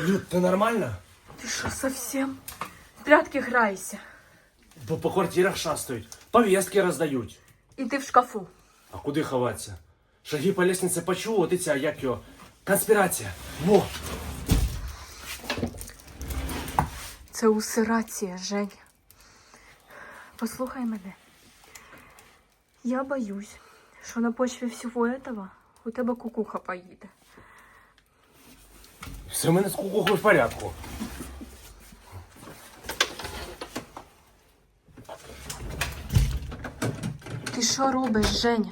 Люд, ти нормально? Ти що, совсем? В прятки грайся. Бо по квартирах шастають, повістки роздають. І ти в шкафу. А куди ховатися? Шаги по лестниці почув, от і ця, як його. Конспірація. Во! Це усирація, Женя. Послухай мене. Я боюсь, що на почві всього этого у тебе кукуха поїде. Все в мене з кукухою в порядку. Ти що робиш, Женя?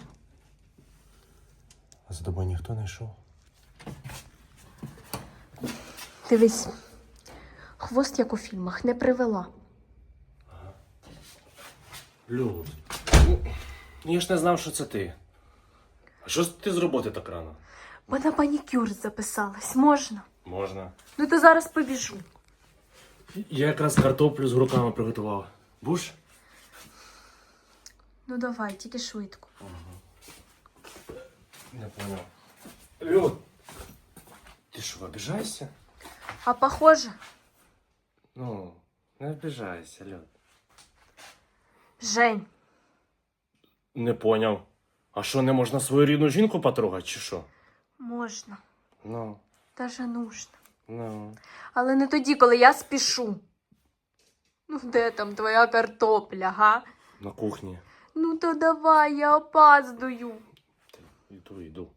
А за тобою ніхто не йшов. Дивись, хвост, як у фільмах, не привела. Люд. Ну, я ж не знав, що це ти. А що ти з роботи так рано? Бо на панікюр записалась, можна? Можна. Ну то зараз побіжу. Я якраз картоплю з гурками приготував. Буш? Ну давай, тільки швидко. Не понял. Люд. Ти що, обіжаєшся? А похоже, Ну, не обіжайся, Люд. Жень, Не поняв. А що, не можна свою рідну жінку потрогати, чи що? можна, Ну, даже нужно. ну. Але не тоді, коли я спішу. Ну, де там твоя картопля, га? На кухні. Ну то давай, я опаздую. Іду, іду.